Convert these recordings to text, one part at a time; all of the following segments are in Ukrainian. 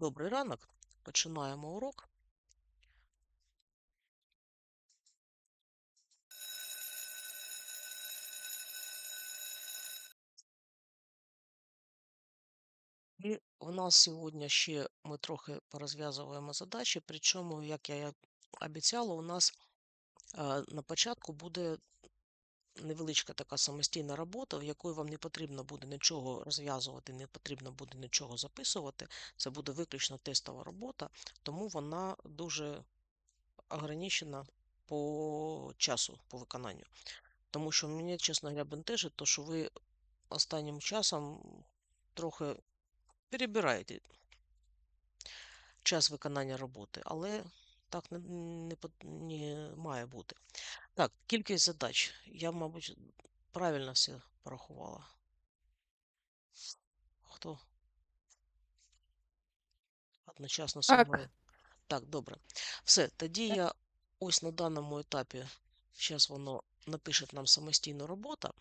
Добрий ранок. Починаємо урок. І у нас сьогодні ще ми трохи порозв'язуємо задачі, причому, як я обіцяла, у нас е, на початку буде невеличка така самостійна робота, в якої вам не потрібно буде нічого розв'язувати, не потрібно буде нічого записувати. Це буде виключно тестова робота, тому вона дуже ограничена по часу, по виконанню. Тому що мені, чесно говоря, бентежить, то що ви останнім часом трохи перебираєте час виконання роботи, але так не, не, не має бути. Так, кількість задач. Я, мабуть, правильно все порахувала. Хто одночасно зі Так. Так, добре. Все, тоді я ось на даному етапі, зараз воно напише нам самостійну роботу.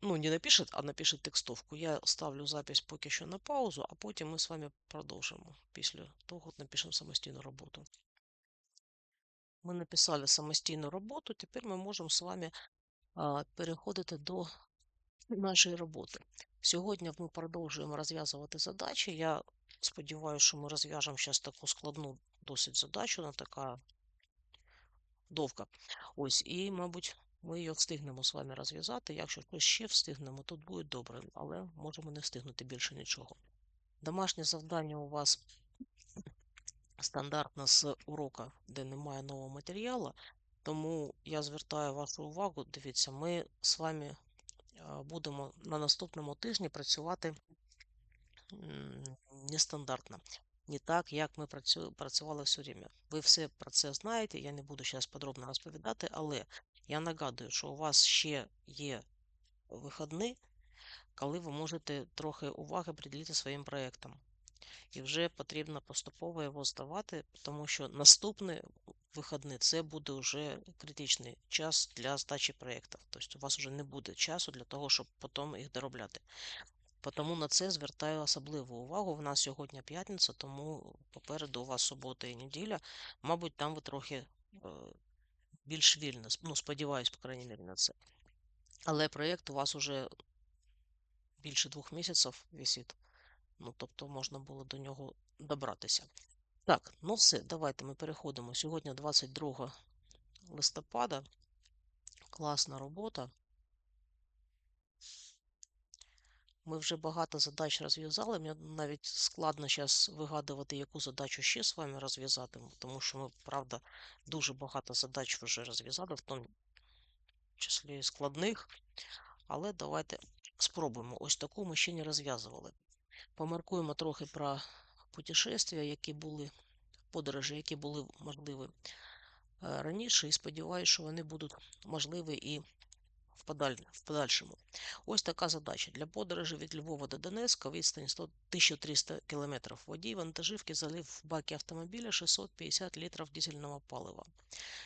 Ну, не напишет, а напишет текстовку. Я ставлю запись поки що на паузу, а потім ми з вами продовжимо. Після того напишемо самостійну роботу. Ми написали самостійну роботу, тепер ми можемо з вами переходити до нашої роботи. Сьогодні ми продовжуємо розв'язувати задачі. Я сподіваюся, що ми розв'яжемо зараз таку складну досить задачу, вона така довга. Ось, і, мабуть, ми її встигнемо з вами розв'язати. Якщо щось ще встигнемо, то буде добре, але можемо не встигнути більше нічого. Домашнє завдання у вас стандартно з урока, де немає нового матеріалу, тому я звертаю вашу увагу. Дивіться, ми з вами будемо на наступному тижні працювати нестандартно. Не так, як ми працю- працювали все время. Ви все про це знаєте, я не буду зараз подробно розповідати, але я нагадую, що у вас ще є вихідні, коли ви можете трохи уваги приділити своїм проєктам. І вже потрібно поступово його здавати, тому що наступний вихідний це буде вже критичний час для здачі проєктів. Тобто у вас вже не буде часу для того, щоб потім їх доробляти. Тому на це звертаю особливу увагу. В нас сьогодні п'ятниця, тому попереду у вас субота і неділя. Мабуть, там ви трохи е, більш вільно. Ну, сподіваюсь, по крайній мірі, на це. Але проєкт у вас уже більше двох місяців висить. Ну, тобто можна було до нього добратися. Так, ну все, давайте ми переходимо. Сьогодні 22 листопада. Класна робота. Ми вже багато задач розв'язали. Мені навіть складно зараз вигадувати, яку задачу ще з вами розв'язати, тому що ми, правда, дуже багато задач вже розв'язали, в тому числі складних. Але давайте спробуємо. Ось таку ми ще не розв'язували. Помаркуємо трохи про путешествия, які були, подорожі, які були можливі е, раніше, і сподіваюся, що вони будуть можливі і в, подаль... в подальшому. Ось така задача. Для подорожі від Львова до Донецька відстань 100... 1300 км. Водій вантажівки залив в баки автомобіля 650 літрів дизельного палива.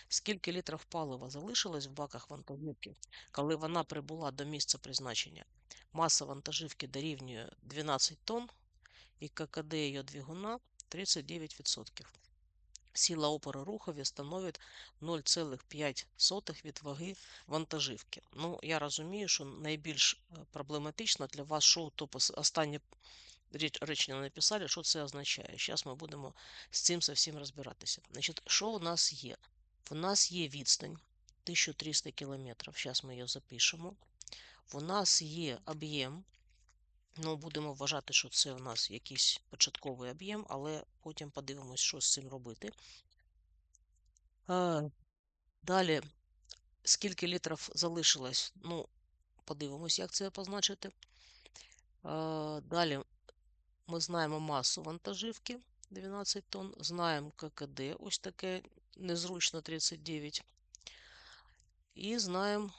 Скільки літрів палива залишилось в баках вантажівки, коли вона прибула до місця призначення? Маса вантажівки дорівнює 12 тонн і ККД її двигуна 39%. Сила опору рухові становить 0,5 від ваги вантажівки. Ну, я розумію, що найбільш е, проблематично для вас, що то останнє речення написали, що це означає. Зараз ми будемо з цим всім розбиратися. Значить, що у нас є? У нас є відстань 1300 км. Зараз ми її запишемо. У нас є об'єм. Ну, будемо вважати, що це у нас якийсь початковий об'єм, але потім подивимось, що з цим робити. А, Далі, скільки літрів залишилось? Ну, подивимось, як це позначити. А, Далі ми знаємо масу вантажівки 12 тонн, знаємо ККД, ось таке незручно 39. І знаємо,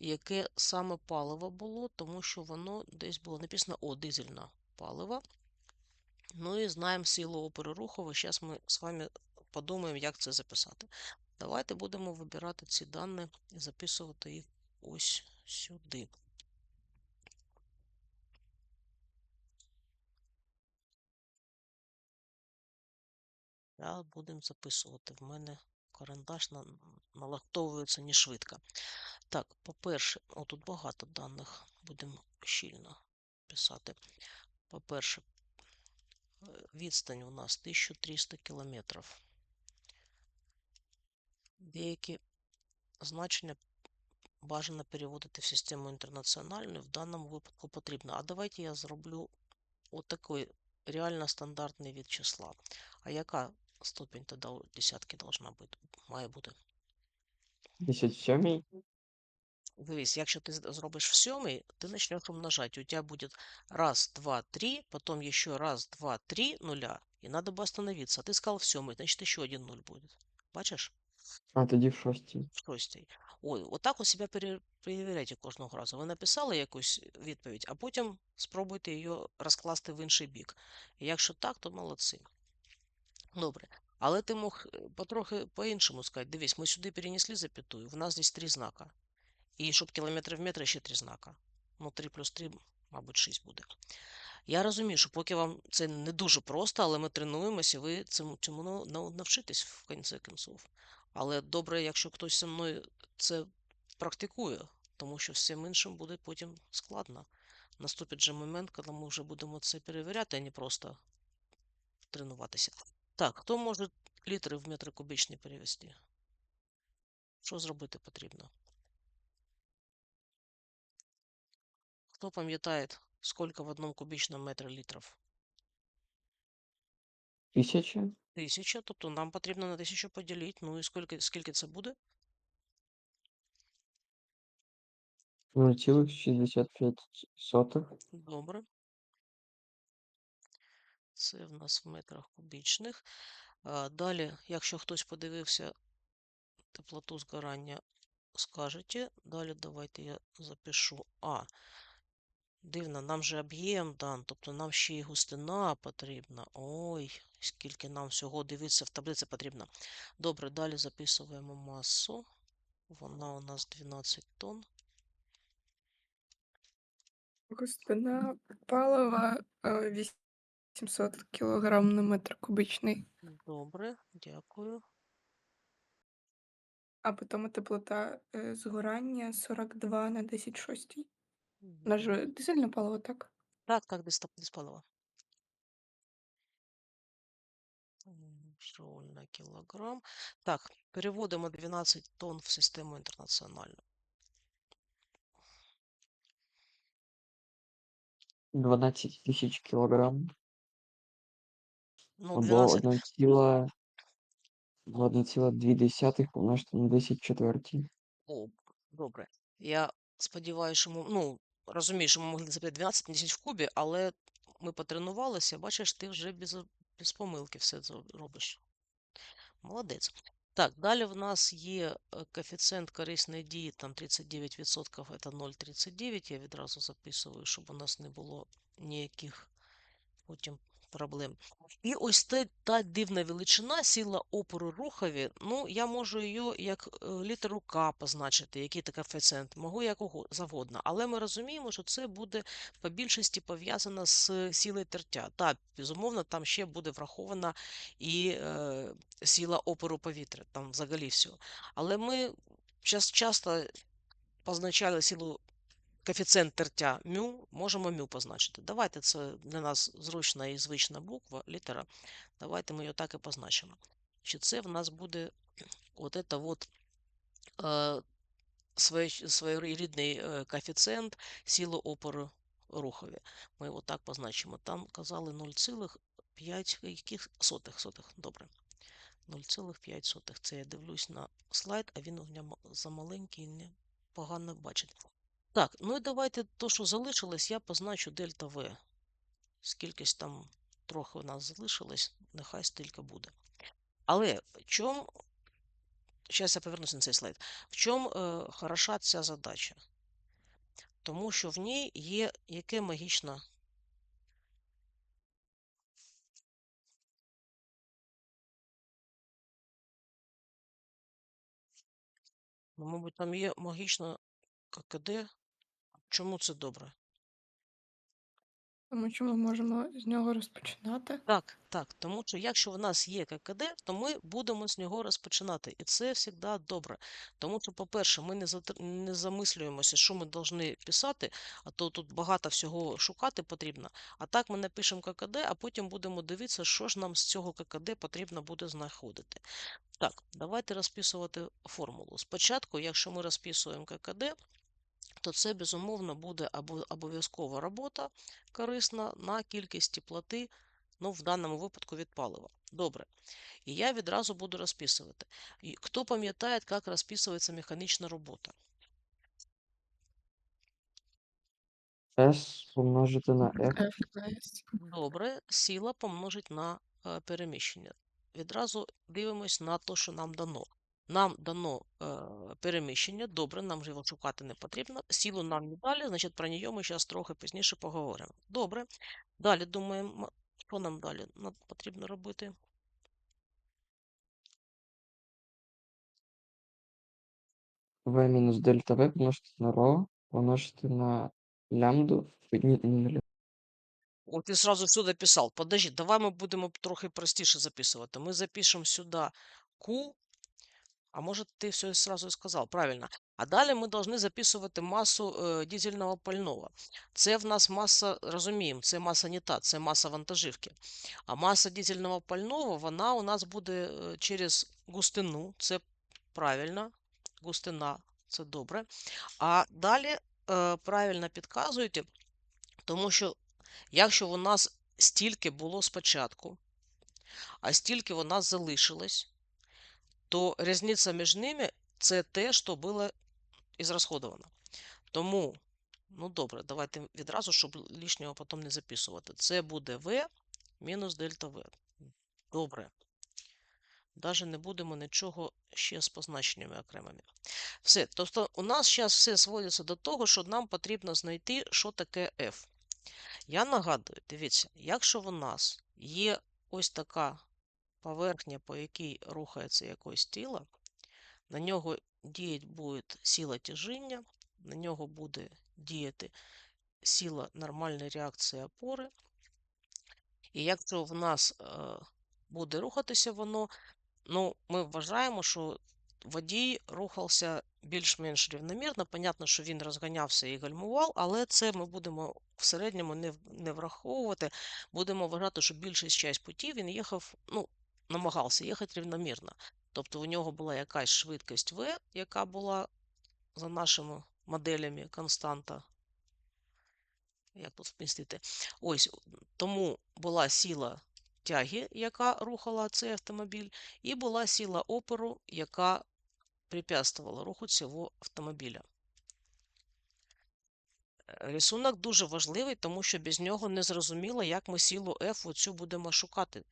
яке саме паливо було, тому що воно десь було написано О, дизельне паливо. Ну і знаємо силу опору рухову. Зараз ми з вами подумаємо, як це записати. Давайте будемо вибирати ці дані і записувати їх ось сюди. Зараз будемо записувати. В мене карандаш на, налаштовується не швидко. Так, по-перше, о, тут багато даних. Будемо щільно писати. По-перше, е, відстань у нас 1300 кілометрів. Деякі значення бажано переводити в систему інтернаціональну, в даному випадку потрібно. А давайте я зроблю отакий реально стандартний від числа. А яка ступінь тоді десятки должна бути, має бути? 57 Дивись, якщо ти зробиш в сьомий, ти почнеш умножать. У тебя будет раз, два, три, потом еще раз, два, три нуля. И надо бы остановиться. А ты сказал в сьомий, значит еще один нуль будет. Бачиш? А тоді в шостій. В шостій. Ой, отак у себе пере- перевіряйте кожного разу. Ви написали якусь відповідь, а потім спробуйте її розкласти в інший бік. І якщо так, то молодці. Добре. Але ти мог е, потрохи по-іншому сказати. Дивись, ми сюди перенесли запятую, в нас здесь три знака. І щоб кілометр в метр ще три знака. Ну, 3 плюс 3, мабуть, 6 буде. Я розумію, що поки вам це не дуже просто, але ми тренуємося, ви цьому, цьому навчитесь в кінці кінців. Але добре, якщо хтось зі мною це практикує, тому що всім іншим буде потім складно. Наступить же момент, коли ми вже будемо це перевіряти, а не просто тренуватися. Так, хто може літри в метри кубічні перевести? Що зробити потрібно? Хто пам'ятає, скільки в одному кубічному метрі літрів? Тисяча? Тисяча, тобто нам потрібно на тисячу поділити. Ну і скільки, скільки це буде? 0,65. Добре. Це в нас в метрах кубічних. Далі, якщо хтось подивився теплоту згорання, скажете. Далі давайте я запишу А. Дивно, нам же об'єм дан, тобто нам ще і густина потрібна. Ой, скільки нам всього дивитися в таблиці потрібно. Добре, далі записуємо масу. Вона у нас 12 тонн. Густина палива е, 8 700 кілограм на метр кубічний, Добре, дякую. а потім теплота е, згорання 42 на 10 У нас Мгм. же дизельне паливо, так? Так, так, без, топ- без на кілограм. Так, переводимо 12 тонн в систему інтернаціональну. 12 тисяч кілограм. Ну, Або 12, 1 ціла... 1,2 помножити на 10 четвертій. о, добре. Я сподіваюся, що ми, ну, розумію, що ми могли запитати 12 10 в кубі, але ми потренувалися, бачиш, ти вже без, без помилки все робиш. Молодець. Так, далі в нас є е, коефіцієнт корисної дії, там 39%, це 0,39. Я відразу записую, щоб у нас не було ніяких потім проблем. І ось те, та дивна величина, сила опору рухові, ну, я можу її як е, літеру К позначити, який це коефіцієнт, можу як уго- завгодно. Але ми розуміємо, що це буде по більшості пов'язано з силою тертя. Так, безумовно, там ще буде врахована і е, сила опору повітря, там взагалі все. Але ми час, часто позначали силу коефіцієнт тертя мю, можемо мю позначити. Давайте це для нас зручна і звична буква, літера. Давайте ми її так і позначимо. Чи це в нас буде от это вот е, своєрідний е, коефіцієнт сили опору рухові. Ми його так позначимо. Там казали 0,5 яких сотих, сотих, добре. 0,5. Це я дивлюсь на слайд, а він у ма- замаленький і не погано бачить. Так, ну і давайте то, що залишилось, я позначу дельта В. Скількись там трохи у нас залишилось, нехай стільки буде. Але в чому, зараз я повернуся на цей слайд. В чому е, хороша ця задача? Тому що в ній є яке магічне Ну, мабуть, там є магічна ККД. Чому це добре? Тому що ми можемо з нього розпочинати. Так, так, тому що якщо в нас є ККД, то ми будемо з нього розпочинати. І це завжди добре. Тому що, по-перше, ми не, затр- не замислюємося, що ми повинні писати, а то тут багато всього шукати потрібно. А так ми напишемо ККД, а потім будемо дивитися, що ж нам з цього ККД потрібно буде знаходити. Так, давайте розписувати формулу. Спочатку, якщо ми розписуємо ККД, то це безумовно буде або- обов'язкова робота корисна на кількість теплоти, ну, в даному випадку від палива. Добре. І я відразу буду розписувати. І Хто пам'ятає, як розписується механічна робота? S помножити на F. Добре, сила помножить на е, переміщення. Відразу дивимось на те, що нам дано. Нам дано е, переміщення, добре, нам його шукати не потрібно. Силу нам не дали, значить про нього ми зараз трохи пізніше поговоримо. Добре. Далі думаємо, що нам далі потрібно робити. V мінус дельта V помножити на ρ, помножити на лямбду. Ні, ні, не лямбду. О, ти сразу сюди писав. Подожди, давай ми будемо трохи простіше записувати. Ми запишемо сюди Q, а може ти все сразу і сказав, правильно. А далі ми повинні записувати масу е, дизельного пального. Це в нас маса, розуміємо, це маса не та, це маса вантажівки. А маса дизельного пального, вона у нас буде е, через густину, це правильно, густина, це добре. А далі е, правильно підказуєте, тому що якщо у нас стільки було спочатку, а стільки у нас залишилось, то різниця між ними це те, що було ізрасходовано. Тому, ну добре, давайте відразу, щоб лишнього потім не записувати. Це буде V мінус дельта V. Добре. Даже не будемо нічого ще з позначеннями окремими. Все. Тобто у нас зараз все зводиться до того, що нам потрібно знайти, що таке F. Я нагадую, дивіться, якщо у нас є ось така поверхня, по якій рухається якось тіло, на нього діять буде сила тяжіння, на нього буде діяти сила нормальної реакції опори. І якщо в нас е, буде рухатися воно, ну, ми вважаємо, що водій рухався більш-менш рівномірно. Понятно, що він розганявся і гальмував, але це ми будемо в середньому не, не враховувати. Будемо вважати, що більшість часть путів він їхав, ну, намагався їхати рівномірно. Тобто у нього була якась швидкість V, яка була за нашими моделями константа. Як тут вмістити? Ось тому була сила тяги, яка рухала цей автомобіль, і була сила опору, яка препятствувала руху цього автомобіля. Рисунок дуже важливий, тому що без нього не зрозуміло, як ми силу F оцю будемо шукати.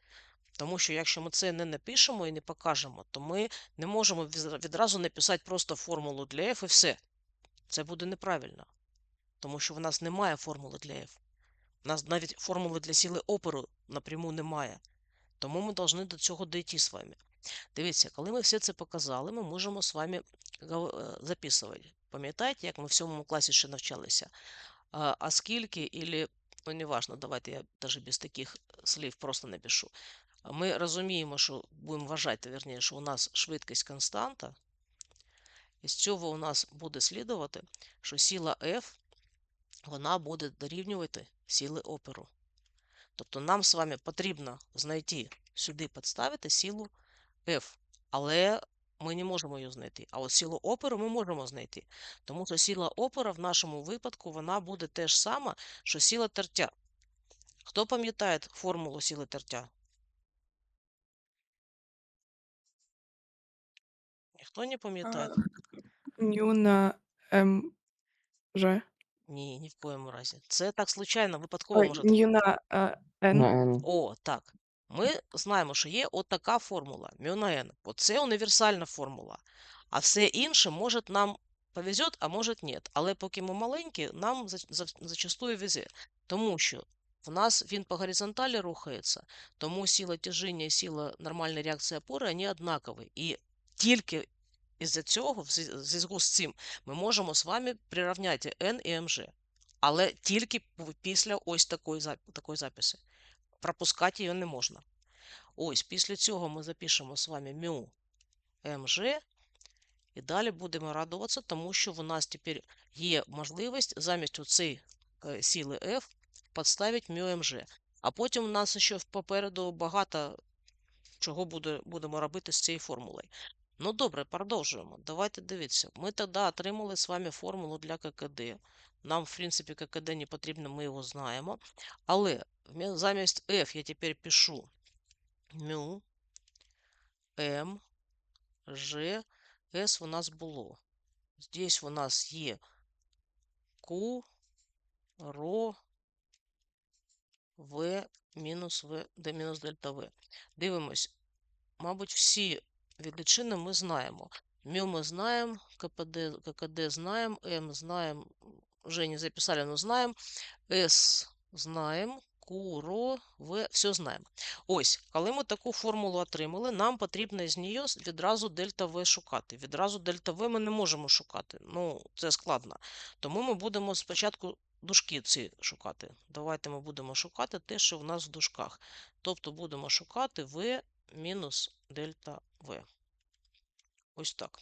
Тому що якщо ми це не напишемо і не покажемо, то ми не можемо відразу написати просто формулу для F і все. Це буде неправильно. Тому що в нас немає формули для F. У нас навіть формули для сили опору напряму немає. Тому ми повинні до цього дійти з вами. Дивіться, коли ми все це показали, ми можемо з вами е, записувати. Пам'ятаєте, як ми в сьомому класі ще навчалися? А, скільки, ілі, ну неважно, давайте я навіть без таких слів просто напишу. Ми розуміємо, що будемо вважати, верніше, що у нас швидкість константа. І з цього у нас буде слідувати, що сила F вона буде дорівнювати сили опору. Тобто нам з вами потрібно знайти сюди підставити силу F, але ми не можемо її знайти. А от силу опору ми можемо знайти. Тому що сила опора в нашому випадку вона буде те ж сама, що сила тертя. Хто пам'ятає формулу сили тертя? Ніхто не пам'ятає? Ню на МЖ. Ні, ні в коєму разі. Це так случайно, випадково Ой, може. ню на е, N. На О, так. Ми знаємо, що є от така формула μ на n. Оце універсальна формула. А все інше може нам повезет, а може ні. Але поки ми маленькі, нам за- за- зачастую везе. Тому що в нас він по горизонталі рухається, тому сила тяжіння і сила нормальної реакції опори вони однакові. І тільки із-за цього, в зв'язку з цим, ми можемо з вами прирівняти n і mg. але тільки після ось такої, такої записи. Пропускати її не можна. Ось, після цього ми запишемо з вами μ МЖ, і далі будемо радуватися, тому що в нас тепер є можливість замість оцей сили F підставити μ МЖ. А потім у нас ще попереду багато чого буде, будемо робити з цією формулою. Ну добре, продовжуємо. Давайте дивіться. Ми тоді отримали з вами формулу для ККД. Нам, в принципі, ККД не потрібно, ми його знаємо. Але вмі- замість F я тепер пишу μ, М, Ж, С у нас було. Здесь у нас є Q, ро, В мінус В, Д мінус дельта В. Дивимось. Мабуть, всі величини ми знаємо. Мю ми знаємо, КПД, ККД знаємо, М знаємо, вже не записали, но знаємо, С знаємо, Q, ро, В, все знаємо. Ось, коли ми таку формулу отримали, нам потрібно з неї відразу дельта В шукати. Відразу дельта В ми не можемо шукати. Ну, це складно. Тому ми будемо спочатку дужки ці шукати. Давайте ми будемо шукати те, що в нас в дужках. Тобто будемо шукати В мінус дельта В. Ось так.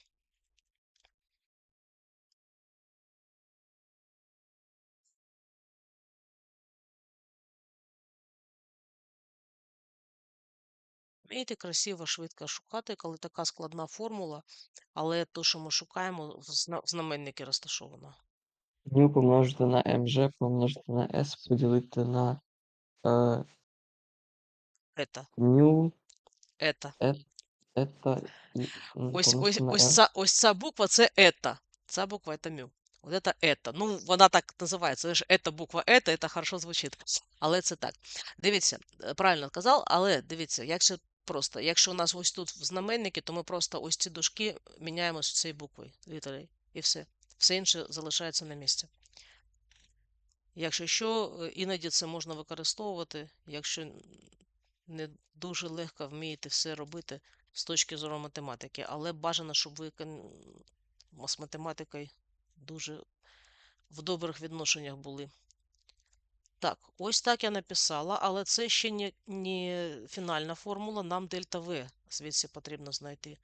Вмієте красиво, швидко шукати, коли така складна формула, але то, що ми шукаємо, в зна- в знаменнику розташовано. μ помножити на МЖ, помножити на S, поділити на е, Это, μ, это. это і м, Ось, ось, помножити на ось, R. ця, ось ця буква це это. Ця буква це мю. От це это. Ну, вона так називається. Це ж ета буква это, це хорошо звучить. Але це так. Дивіться, е, правильно сказав, але дивіться, якщо просто, якщо у нас ось тут в знаменнику, то ми просто ось ці дужки міняємо з цією буквою, літерою, і все. Все інше залишається на місці. Якщо що, е, іноді це можна використовувати, якщо н- не дуже легко вмієте все робити з точки зору математики, але бажано, щоб ви з математикою дуже в добрих відношеннях були. Так, ось так я написала, але це ще не, не фінальна формула, нам дельта В звідси потрібно знайти.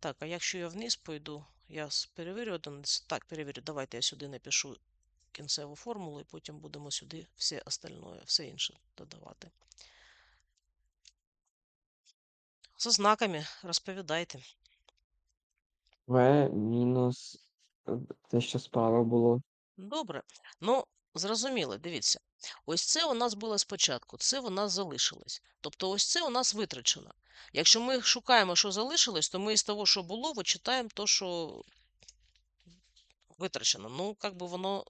Так, а якщо я вниз пойду, я перевірю одиниць. Так, перевірю, давайте я сюди напишу кінцеву формулу, і потім будемо сюди все остальное, все інше додавати. За знаками розповідайте. В мінус е, те, що справа було. Добре. Ну, зрозуміло, дивіться. Ось це у нас було спочатку, це у нас залишилось. Тобто ось це у нас витрачено. Якщо ми шукаємо, що залишилось, то ми із того, що було, вичитаємо то, що витрачено. Ну, як би воно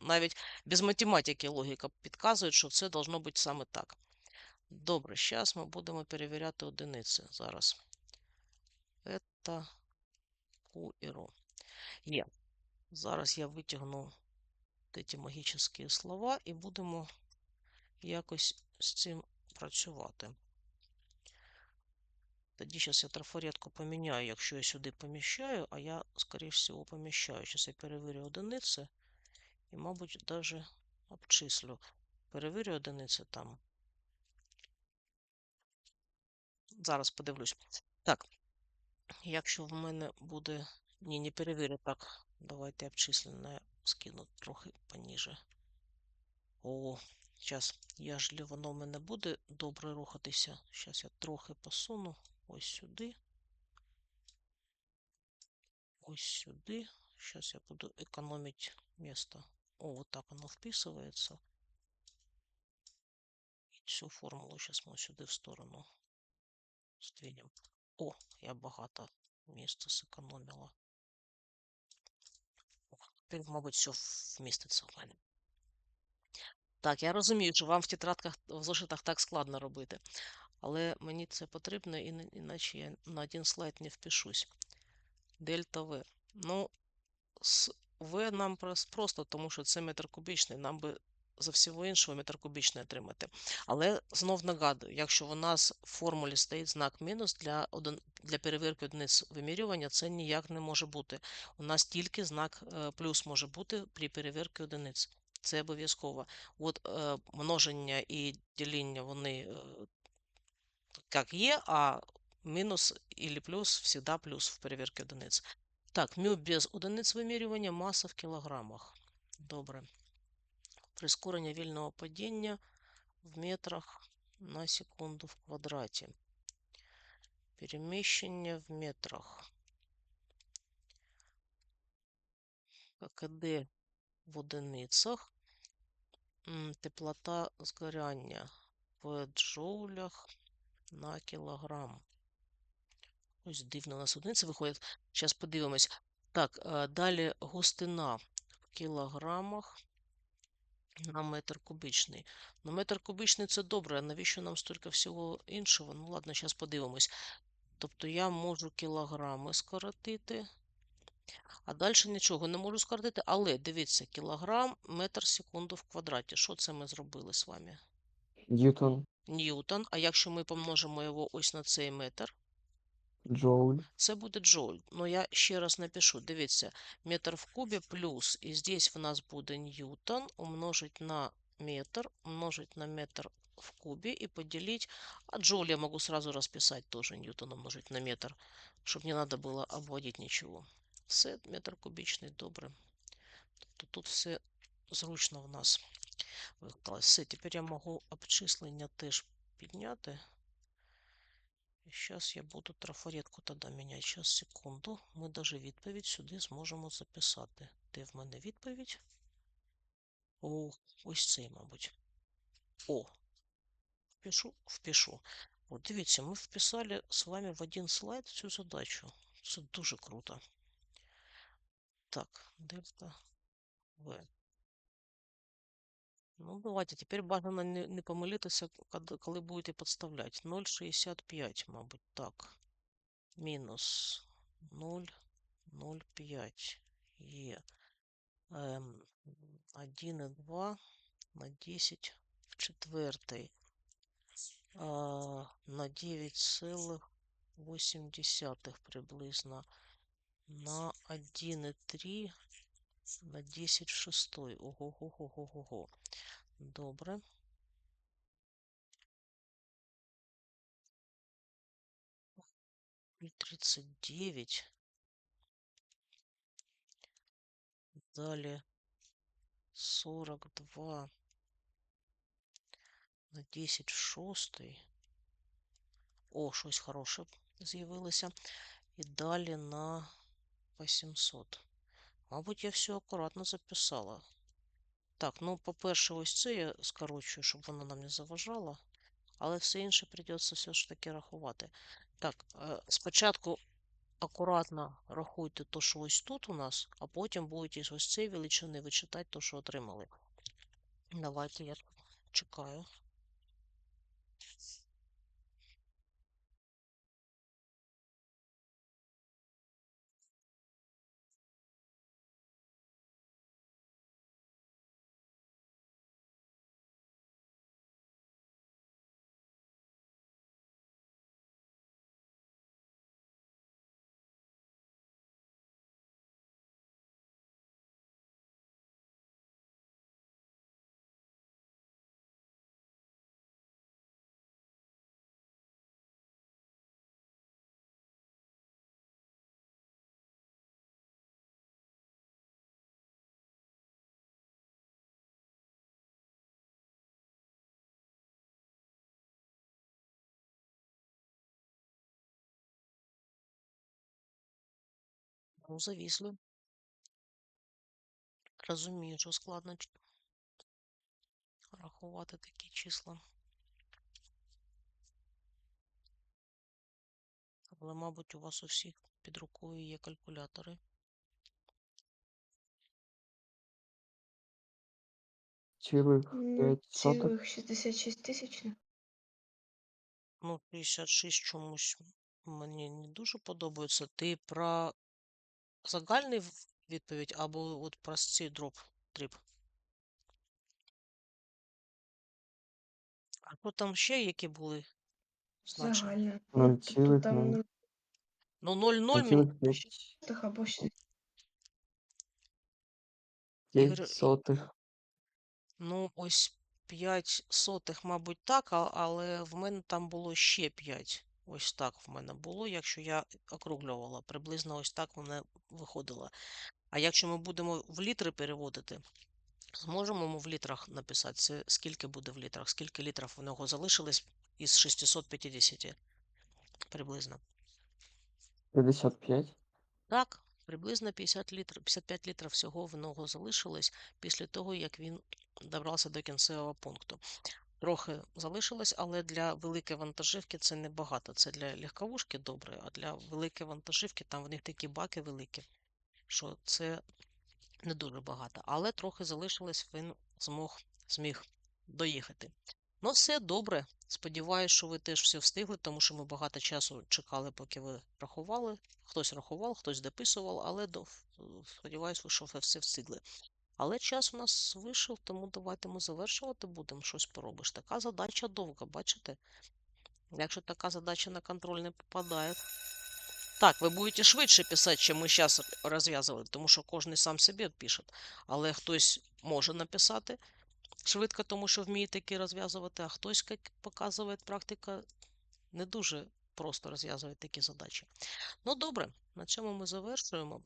навіть без математики логіка підказує, що це должно бути саме так. Добре, зараз ми будемо перевіряти одиниці зараз. І ро. Є. Зараз я витягну ці магічні слова і будемо якось з цим працювати. Тоді зараз я трафаретку поміняю, якщо я сюди поміщаю, а я, скоріше всього, поміщаю. Зараз я перевірю одиниці і, мабуть, даже обчислю. Перевірю одиниці там. Зараз подивлюсь. Так, якщо в мене буде. Ні, не перевірю так. Давайте обчислене скину трохи поніже. О, зараз я ж воно в мене буде добре рухатися. Зараз я трохи посуну ось сюди. Ось сюди. Зараз я буду економити місто. О, вот так воно вписується. І цю формулу зараз ми сюди в сторону здвинем. О, я багато місця зекономила. Тепер, мабуть, все вміститься в мене. Так, я розумію, що вам в тетрадках, в зошитах так складно робити. Але мені це потрібно, іна- іначе я на один слайд не впишусь. Дельта В. Ну, з В нам просто, тому що це метр кубічний, нам би за всього іншого метр кубічний отримати. Але знов нагадую, якщо у нас в формулі стоїть знак мінус для, один, для перевірки одиниць вимірювання, це ніяк не може бути. У нас тільки знак е, плюс може бути при перевірці одиниць. Це обов'язково. От е, множення і діління вони е, як є, а мінус і плюс завжди плюс в перевірці одиниць. Так, мю без одиниць вимірювання, маса в кілограмах. Добре. Прискорення вільного падіння в метрах на секунду в квадраті. Переміщення в метрах. ККД в одиницях. Теплота згоряння в джоулях на кілограм. Ось дивно у нас одиниці виходять. Зараз подивимось. Так, е, далі густина в кілограмах на метр кубічний. Ну, метр кубічний це добре, а навіщо нам стільки всього іншого? Ну, ладно, зараз подивимось. Тобто я можу кілограми скоротити, а далі нічого не можу скоротити. Але дивіться, кілограм, метр секунду в квадраті. Що це ми зробили з вами? Ньютон, Ньютон. А якщо ми помножимо його ось на цей метр? Джоуль, Це буде джоуль. Ну, я ще раз напишу. Дивіться, метр в кубі плюс, і здесь в нас буде ньютон умножить на метр, умножить на метр в кубе и поделить. А джоуль я могу сразу расписать тоже ньютон умножить на метр, чтобы не надо было обводить ничего. Все, метр кубічний, добре. Тобто тут все зручно в нас виклалось. Все, тепер я можу обчислення теж підняти. Зараз я буду трафаретку тоді міняти. Зараз, секунду. Ми даже відповідь сюди зможемо записати. Де в мене відповідь? О, ось цей, мабуть. О, впишу, впишу. От дивіться, ми вписали з вами в один слайд цю задачу. Це дуже круто. Так, дельта В. Ну, давайте, тепер бажано не, не помилитися, кад- коли будете підставляти. 0,65, мабуть, так. Мінус 0,05 є. Ем, 1,2 на 10 в четвертій. А, на 9,8 приблизно. На 1,3 на 10 в шестой. Ого-го-го-го-го. Добре. И 39. Далее 42 на 10 в шостий. О, щось хороше з'явилося. І далі на 800. Мабуть, я все акуратно записала. Так, ну, по-перше, ось це я скорочую, щоб воно нам не заважало. Але все інше придеться все ж таки рахувати. Так, е, спочатку акуратно рахуйте то, що ось тут у нас, а потім будете ось цієї величини вичитати то, що отримали. Давайте я чекаю. Ну, завісли. Розумію, що складно рахувати такі числа. Але, мабуть, у вас у всіх під рукою є калькулятори. цілих М, 5 сотих. Цілих 66 тисяч. Ну, 56 чомусь мені не дуже подобається. Ти про загальний відповідь або от про цей дроп тріп? А що там ще які були значення? Загальне. Нуль Ну, тобто цілих там нуль. нуль Ну, 0,0 мені цілих 5, сотих або ще 5 Ігор, сотих. Ну, ось 5 сотих, мабуть, так, а- але в мене там було ще 5. Ось так в мене було, якщо я округлювала. Приблизно ось так в мене виходило. А якщо ми будемо в літри переводити, зможемо ми в літрах написати, це скільки буде в літрах, скільки літрів в нього залишилось із 650 приблизно. 55. Так, приблизно 50 літрів, 55 літрів всього в нього залишилось після того, як він добрався до кінцевого пункту. Трохи залишилось, але для великої вантажівки це небагато. Це для легковушки добре, а для великої вантажівки там в них такі баки великі, що це не дуже багато. Але трохи залишилось, він змог, зміг доїхати. Ну, все добре. Сподіваюсь, що ви теж все встигли, тому що ми багато часу чекали, поки ви рахували. Хтось рахував, хтось дописував, але до... сподіваюся, що ви все встигли. Але час у нас вийшов, тому давайте ми завершувати будемо. Щось поробиш. Така задача довга, бачите? Якщо така задача на контроль не попадає. Так, ви будете швидше писати, чим ми зараз розв'язували, тому що кожен сам собі пише. Але хтось може написати швидко, тому що вміє таки розв'язувати, а хтось, як показує практика, не дуже просто розв'язує такі задачі. Ну, добре, на цьому ми завершуємо.